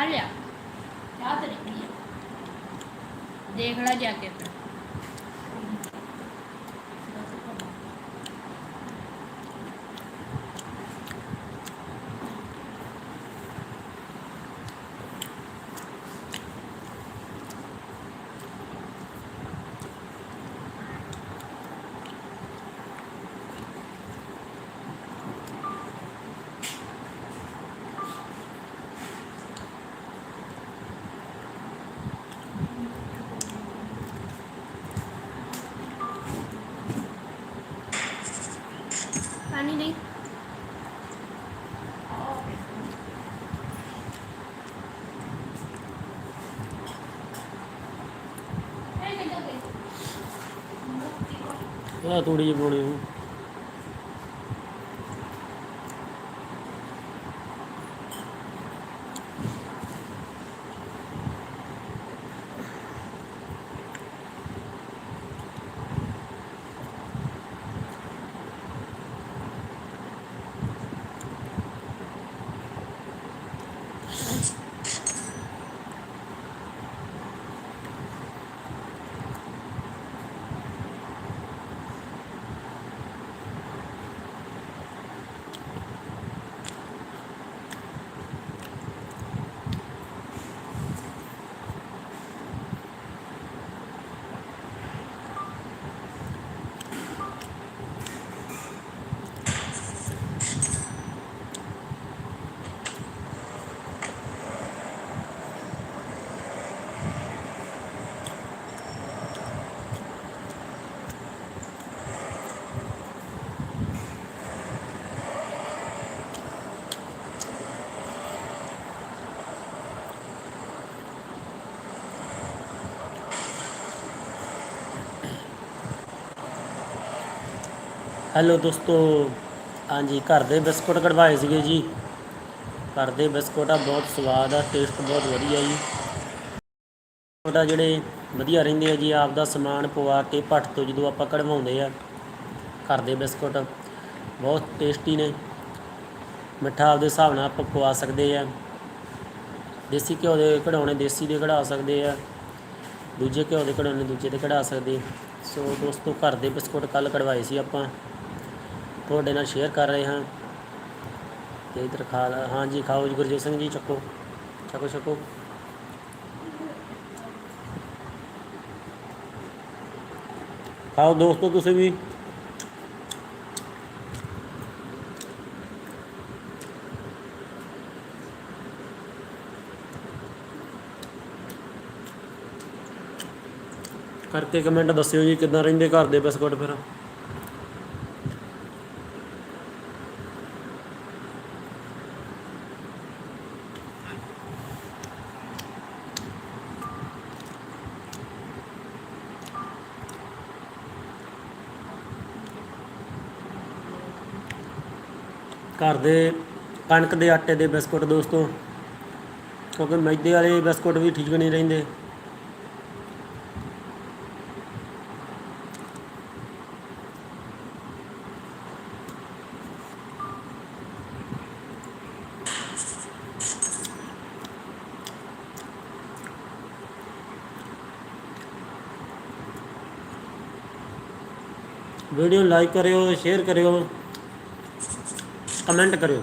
ਚਾਹ ਲਿਆ ਇਹ ਤੂੜੀ ਜਿਹੀ ਬਣਾਉਣੀ ਹੈਲੋ ਦੋਸਤੋ। ਹਾਂਜੀ, ਘਰ ਦੇ ਬਿਸਕੁਟ ਕਢਵਾਏ ਸੀਗੇ ਜੀ। ਘਰ ਦੇ ਬਿਸਕੁਟ ਆ, ਬਹੁਤ ਸਵਾਦ ਆ ਟੇਸਟ ਬਹੁਤ ਵਧੀਆ ਜੀ। ਬਿਸਕੁਟ ਆ ਜਿਹੜੇ ਵਧੀਆ ਰਹਿੰਦੇ ਆ ਜੀ ਆਪ ਦਾ ਸਮਾਨ ਪਵਾ ਕੇ ਭੱਠ ਤੋਂ ਜਦੋਂ ਆਪਾਂ ਕਢਵਾਉਂਦੇ ਆ, ਘਰ ਦੇ ਬਿਸਕੁਟ। ਬਹੁਤ ਟੇਸਟੀ ਨੇ। ਮਿੱਠਾ ਆਪਦੇ ਹਿਸਾਬ ਨਾਲ ਆਪਾਂ ਪਵਾ ਸਕਦੇ ਆ। ਦੇਸੀ ਘਿਓ ਦੇ ਕਢਾਉਣੇ, ਦੇਸੀ ਦੇ ਕਢਾ ਸਕਦੇ ਆ। ਦੂਜੇ ਘਿਓ ਦੇ ਕਢਾਉਣੇ, ਦੂਜੇ ਦੇ ਕਢਾ ਸਕਦੇ। ਸੋ ਦੋਸਤੋ, ਘਰ ਦੇ ਬਿਸਕੁਟ ਕੱਲ ਕਢਵਾਏ ਸੀ ਆਪਾਂ। ਤੁਹਾਡੇ ਨਾਲ ਸ਼ੇਅਰ ਕਰ ਰਹੇ ਹਾਂ। ਤੇ ਇਧਰ ਖਾ ਲਾ। ਹਾਂਜੀ ਖਾਓ ਜੀ, ਗੁਰਜੀਤ ਸਿੰਘ ਜੀ, ਚੱਕੋ। ਚੱਕੋ ਚੱਕੋ। ਖਾਓ ਦੋਸਤੋ, ਤੁਸੀਂ ਵੀ। ਕਰਕੇ ਕਮੈਂਟ ਦੱਸਿਓ ਜੀ, ਕਿੱਦਾਂ ਰਹਿੰਦੇ ਘਰ ਦੇ ਬਿਸਕੁਟ ਫਿਰ। ਘਰ ਦੇ ਕਣਕ ਦੇ ਆਟੇ ਦੇ ਬਿਸਕੁਟ ਦੋਸਤੋ, ਕਿਉਂਕਿ ਮੈਦੇ ਵਾਲੇ ਬਿਸਕੁਟ ਵੀ ਠੀਕ ਨਹੀਂ ਰਹਿੰਦੇ। ਵੀਡੀਓ ਲਾਈਕ ਕਰਿਓ, ਸ਼ੇਅਰ ਕਰਿਓ। ਕਮੈਂਟ ਕਰਿਓ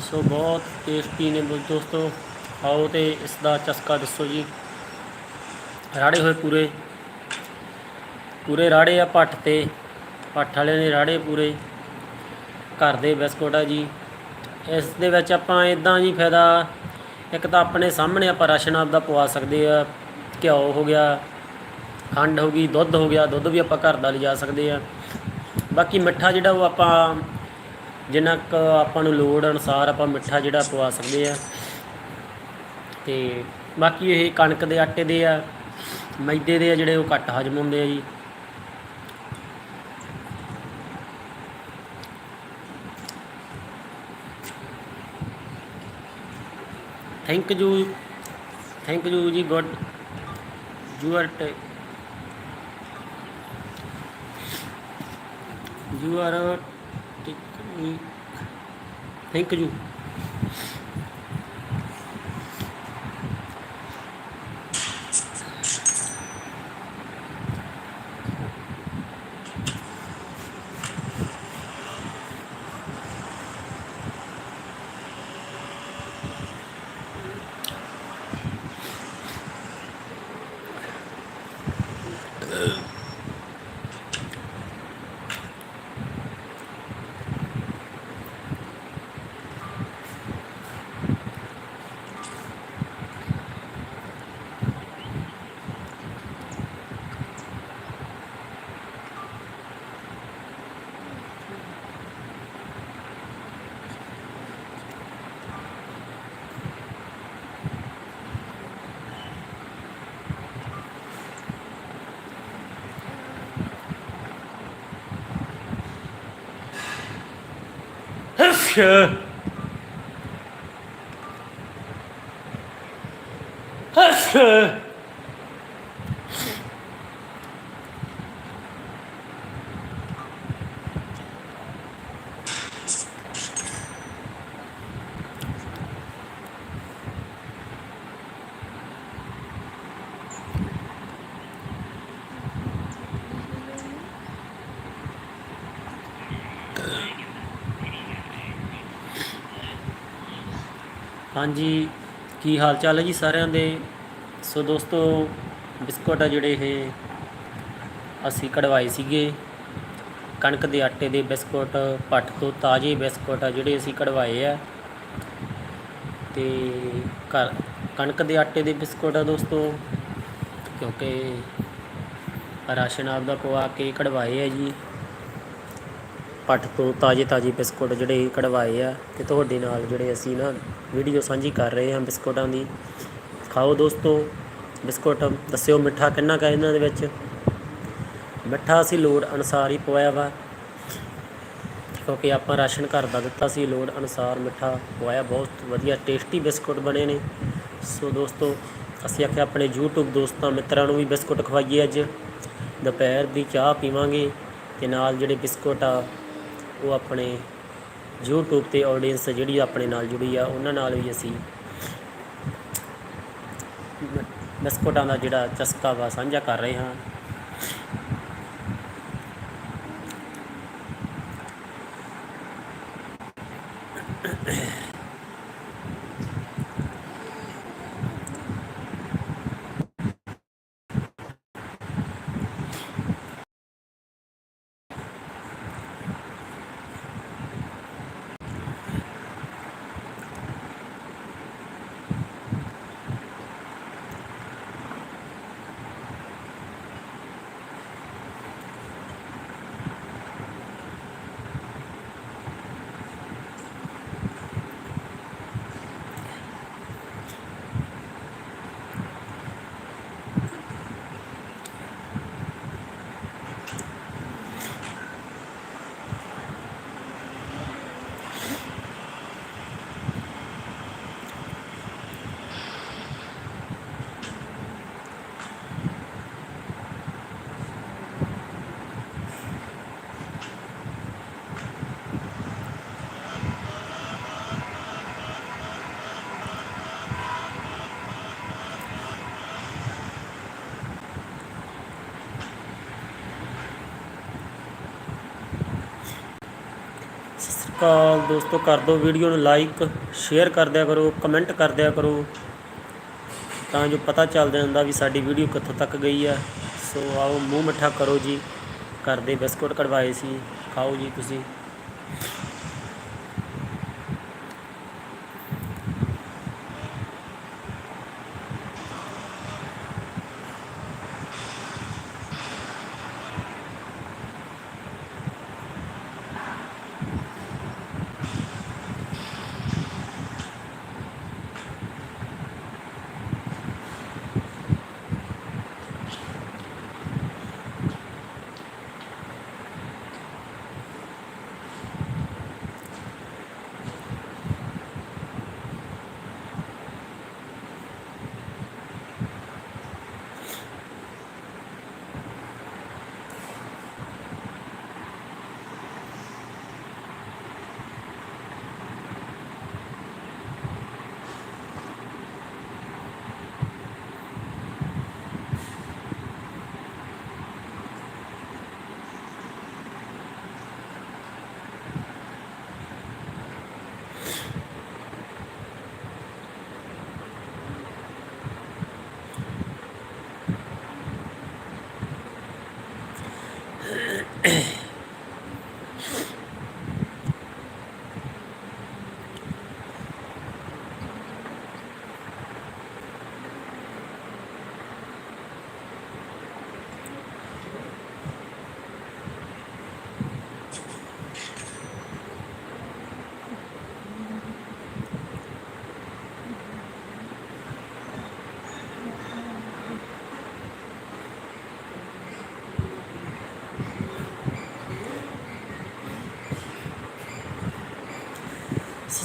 ਸੋ ਬਹੁਤ ਟੇਸਟੀ ਨੇ ਦੋਸਤੋ। ਆਓ ਤੇ ਇਸ ਦਾ ਚਸਕਾ ਦੱਸੋ ਜੀ। ਰਾੜੇ ਹੋਏ ਪੂਰੇ। ਪੂਰੇ ਰਾੜੇ ਆ ਪੱਠ ਤੇ। ਪੱਠ ਵਾਲੇ ਨੇ ਰਾੜੇ ਪੂਰੇ। ਘਰ ਦੇ ਬਿਸਕੁਟ ਆ ਜੀ। ਇਸ ਦੇ ਵਿੱਚ ਆਪਾਂ ਇਦਾਂ ਜੀ ਫਾਇਦਾ। ਇੱਕ ਤਾਂ ਆਪਣੇ ਸਾਹਮਣੇ ਆਪਾਂ ਰਾਸ਼ਨ ਆਪਦਾ ਪਵਾ ਸਕਦੇ ਆ। ਘਿਓ ਹੋ ਗਿਆ, ਖੰਡ ਹੋ ਗਈ, ਦੁੱਧ ਹੋ ਗਿਆ। ਦੁੱਧ ਵੀ ਆਪਾਂ ਘਰ ਦਾ ਲਿਜਾ ਸਕਦੇ ਆ। ਬਾਕੀ ਮਿੱਠਾ ਜਿਹੜਾ ਉਹ ਆਪਾਂ ਜਿੰਨਾ ਕੁ ਆਪਾਂ ਨੂੰ ਲੋੜ ਅਨੁਸਾਰ ਆਪਾਂ ਮਿੱਠਾ ਜਿਹੜਾ ਪਵਾ ਸਕਦੇ ਆ। ਤੇ ਬਾਕੀ ਇਹ ਕਣਕ ਦੇ ਆਟੇ ਦੇ ਆ, ਮੈਦੇ ਦੇ ਆ ਜਿਹੜੇ ਉਹ ਘੱਟ ਹਜਮ ਹੁੰਦੇ ਆ ਜੀ। Thank you thank you ji good you are you are thank you Sure. Kirche. Höfte. Yeah. ਹਾਂਜੀ, ਕੀ ਹਾਲ ਚਾਲ ਹੈ ਜੀ ਸਾਰਿਆਂ ਦੇ? ਸੋ ਦੋਸਤੋ, ਬਿਸਕੁਟ ਆ ਜਿਹੜੇ ਇਹ ਅਸੀਂ ਕਢਵਾਏ ਸੀਗੇ। ਕਣਕ ਦੇ ਆਟੇ ਦੇ ਬਿਸਕੁਟ ਪੱਠ ਤੋਂ ਤਾਜ਼ੇ ਬਿਸਕੁਟ ਆ ਜਿਹੜੇ ਅਸੀਂ ਕਢਵਾਏ ਆ। ਤੇ ਘਰ, ਕਣਕ ਦੇ ਆਟੇ ਦੇ ਬਿਸਕੁਟ ਆ ਦੋਸਤੋ, ਕਿਉਂਕਿ ਰਾਸ਼ਨ ਆਪਦਾ ਪਵਾ ਕੇ ਕਢਵਾਏ ਆ ਜੀ। ਪੱਠ ਤੋਂ ਤਾਜ਼ੇ ਤਾਜ਼ੇ ਬਿਸਕੁਟ ਜਿਹੜੇ ਕਢਵਾਏ ਆ ਤੇ ਤੁਹਾਡੇ ਨਾਲ ਜਿਹੜੇ ਅਸੀਂ ਨਾ ਵੀਡੀਓ ਸਾਂਝੀ ਕਰ ਰਹੇ ਹਾਂ ਬਿਸਕੁਟਾਂ ਦੀ। ਖਾਓ ਦੋਸਤੋ, ਬਿਸਕੁਟ ਦੱਸਿਓ ਮਿੱਠਾ ਕਿੰਨਾ ਕਾ ਇਹਨਾਂ ਦੇ ਵਿੱਚ। ਮਿੱਠਾ ਅਸੀਂ ਲੋੜ ਅਨੁਸਾਰ ਹੀ ਪਵਾਇਆ ਵਾ, ਕਿਉਂਕਿ ਆਪਾਂ ਰਾਸ਼ਨ ਘਰ ਦਾ ਦਿੱਤਾ ਸੀ, ਲੋੜ ਅਨੁਸਾਰ ਮਿੱਠਾ ਪਵਾਇਆ ਬਹੁਤ ਵਧੀਆ ਟੇਸਟੀ ਬਿਸਕੁਟ ਬਣੇ ਨੇ। ਸੋ ਦੋਸਤੋ, ਅਸੀਂ ਆਖਿਆ ਆਪਣੇ YouTube ਦੋਸਤਾਂ ਮਿੱਤਰਾਂ ਨੂੰ ਵੀ ਬਿਸਕੁਟ ਖਵਾਈਏ ਅੱਜ। ਦੁਪਹਿਰ ਦੀ ਚਾਹ ਪੀਵਾਂਗੇ ਤੇ ਨਾਲ ਜਿਹੜੇ ਬਿਸਕੁਟ ਆ ਉਹ ਆਪਣੇ YouTube ਤੇ ਆਡੀਅנס ਜਿਹੜੀ ਆਪਣੇ ਨਾਲ ਜੁੜੀ ਆ, ਉਹਨਾਂ ਨਾਲ ਵੀ ਅਸੀਂ ਬਿਸਕੁਟਾਂ ਦਾ ਜਿਹੜਾ ਚਸਕਾ ਵਾ ਸਾਂਝਾ ਕਰ ਰਹੇ ਹਾਂ। ਅਕਾਲ ਦੋਸਤੋ ਕਰ ਦਿਓ ਵੀਡੀਓ ਨੂੰ ਲਾਈਕ ਸ਼ੇਅਰ ਕਰ ਦਿਆ ਕਰੋ ਕਮੈਂਟ ਕਰ ਦਿਆ ਕਰੋ। ਤਾਂ ਜੋ ਪਤਾ ਚੱਲ ਜਾਂਦਾ ਵੀ ਸਾਡੀ ਵੀਡੀਓ ਕਿੱਥੋਂ ਤੱਕ ਗਈ ਆ। ਸੋ ਆਓ ਮੂੰਹ ਮਿੱਠਾ ਕਰੋ ਜੀ। ਘਰ ਦੇ ਬਿਸਕੁਟ ਕਢਵਾਏ ਸੀ। ਖਾਓ ਜੀ ਤੁਸੀਂ।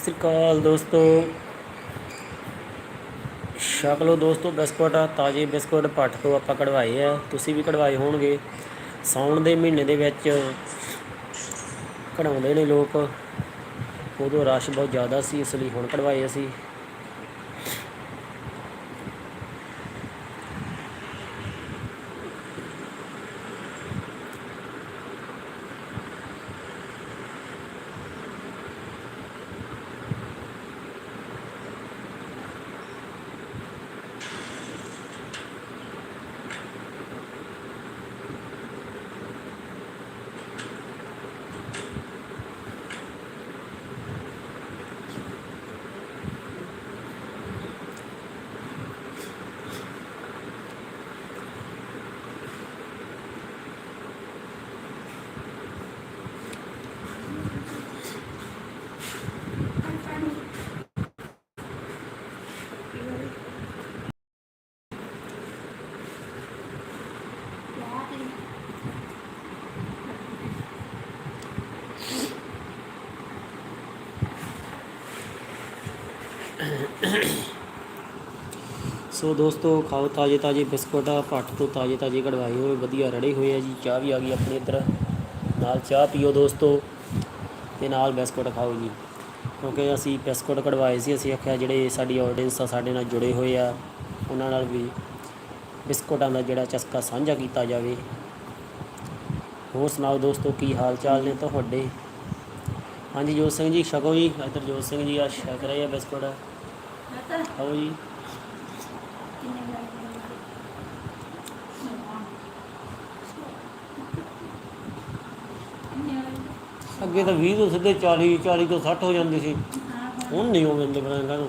ਸਤਿ ਸ੍ਰੀ ਅਕਾਲ ਦੋਸਤੋ। ਛਕ ਲਓ ਦੋਸਤੋ, ਬਿਸਕੁਟ, ਤਾਜ਼ੇ ਬਿਸਕੁਟ ਪੱਟ ਤੋਂ ਆਪਾਂ ਕਢਵਾਏ ਆ। ਤੁਸੀਂ ਵੀ ਕਢਵਾਏ ਹੋਣਗੇ। ਸਾਉਣ ਦੇ ਮਹੀਨੇ ਦੇ ਵਿੱਚ ਕਢਾਉਂਦੇ ਨੇ ਲੋਕ। ਉਦੋਂ ਰਸ਼ ਬਹੁਤ ਜ਼ਿਆਦਾ ਸੀ, ਇਸ ਲਈ ਹੁਣ ਕਢਵਾਏ ਅਸੀਂ। ਸੋ ਦੋਸਤੋ ਖਾਓ ਤਾਜ਼ੇ ਤਾਜ਼ੇ ਬਿਸਕੁਟ ਪੱਟ ਤੋਂ ਤਾਜ਼ੇ ਤਾਜ਼ੇ ਕਢਵਾਏ ਹੋਏ ਵਧੀਆ ਰੜੇ ਹੋਏ ਆ ਜੀ। ਚਾਹ ਵੀ ਆ ਗਈ ਆਪਣੇ ਇੱਧਰ। ਨਾਲ ਚਾਹ ਪੀਓ ਦੋਸਤੋ ਤੇ ਨਾਲ ਬਿਸਕੁਟ ਖਾਓ ਜੀ। ਕਿਉਂਕਿ ਅਸੀਂ ਬਿਸਕੁਟ ਕਢਵਾਏ ਸੀ ਅਸੀਂ ਆਖਿਆ ਜਿਹੜੇ ਸਾਡੀ ਆਡੀਅנס ਆ ਸਾਡੇ ਨਾਲ ਜੁੜੇ ਹੋਏ ਆ ਉਹਨਾਂ ਨਾਲ ਵੀ ਬਿਸਕੁਟਾਂ ਦਾ ਜਿਹੜਾ ਚਸਕਾ ਸਾਂਝਾ ਕੀਤਾ ਜਾਵੇ। ਹੋਰ ਸੁਣਾਓ ਦੋਸਤੋ ਕੀ ਹਾਲ ਚਾਲ ਨੇ ਤੁਹਾਡੇ? ਹਾਂਜੀ ਜੋਤ ਸਿੰਘ ਜੀ ਛਕੋ ਜੀ। ਇੱਧਰ ਜੋਤ ਸਿੰਘ ਜੀ ਆ ਛਕ ਰਹੇ ਆ ਬਿਸਕੁਟ। ਖਾਓ ਜੀ ਕਿੰਨੇ ਲੱਗਦੇ ਕਿੰਨੇ ਲੱਗਦੇ ਅੱਗੇ ਤਾਂ 20 ਤੋਂ ਸਿੱਧੇ 40 40 ਤੋਂ 60 ਹੋ ਜਾਂਦੀ ਸੀ। ਹਾਂ ਹਾਂ ਹੁਣ ਨਹੀਂ ਹੋ ਜਾਂਦੇ ਬਰਾਂਗਾ ਨੂੰ।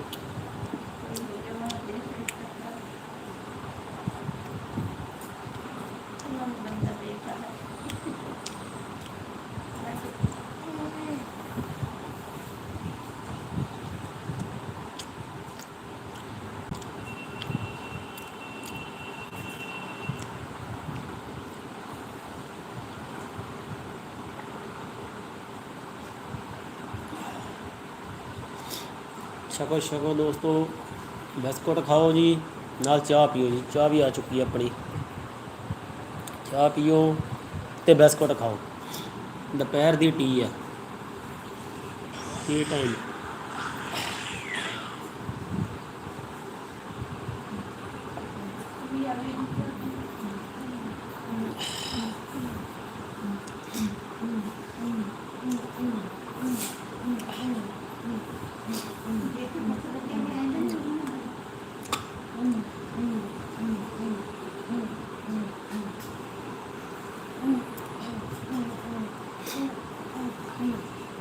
ਕੁਛ ਛਕੋ ਦੋਸਤੋ। ਬਿਸਕੁਟ ਖਾਓ ਜੀ, ਨਾਲ ਚਾਹ ਪੀਓ ਜੀ। ਚਾਹ ਵੀ ਆ ਚੁੱਕੀ ਹੈ ਆਪਣੀ। ਚਾਹ ਪੀਓ ਤੇ ਬਿਸਕੁਟ ਖਾਓ। ਦੁਪਹਿਰ ਦੀ ਟੀ ਹੈ। Tea time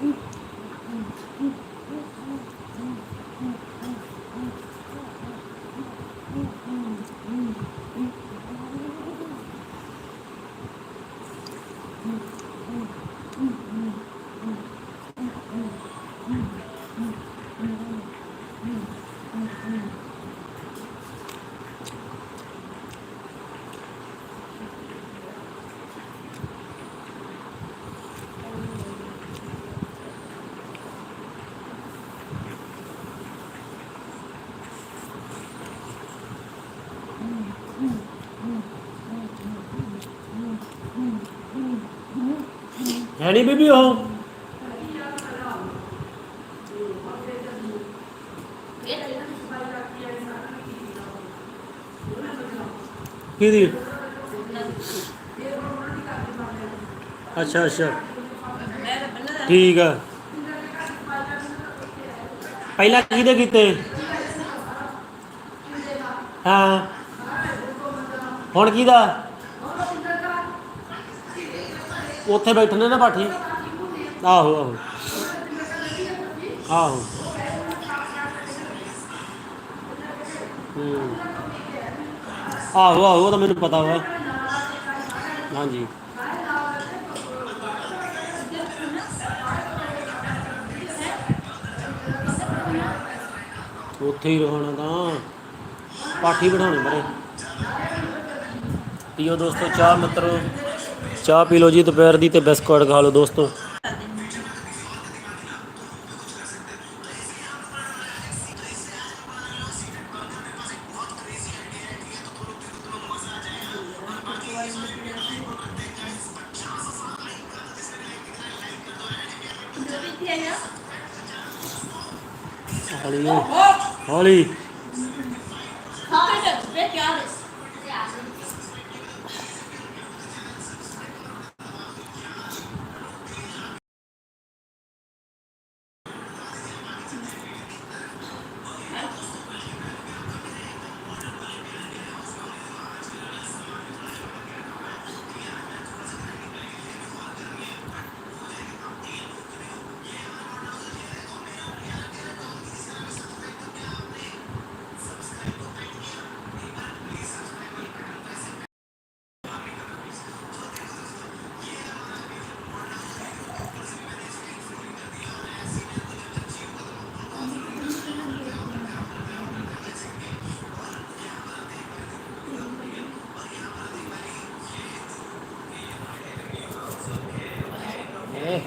Mm-hmm. ਹੈ ਨਹੀਂ ਬੀਬੀ ਉਹ? ਕਿਹਦੀ? ਅੱਛਾ ਅੱਛਾ। ਠੀਕ ਆ। ਪਹਿਲਾਂ ਕਿਹਦੇ ਕੀਤੇ? ਹਾਂ। ਹੁਣ ਕਿਹਦਾ? ਉੱਥੇ ਬੈਠਣੇ ਨਾ ਬਾਠੀ ਆਹੋ ਆਹੋ। ਆਹੋ। ਹੂੰ। ਆਹੋ ਆਹੋ, ਉਹ ਤਾਂ ਮੈਨੂੰ ਪਤਾ ਵਾ। ਹਾਂਜੀ। ਉੱਥੇ ਹੀ ਰਹਿਣਾ ਤਾਂ। ਪਾਠੀ ਬਿਠਾਉਣੇ ਬਰੇ ਪੀਓ ਦੋਸਤੋ ਚਾਹ ਮਿੱਤਰੋ। ਚਾਹ ਪੀ ਲਓ ਜੀ ਦੁਪਹਿਰ ਦੀ ਤੇ ਬਿਸਕੁਟ ਖਾ ਲਓ ਦੋਸਤੋ। ਹੌਲੀ ਹੌਲੀ।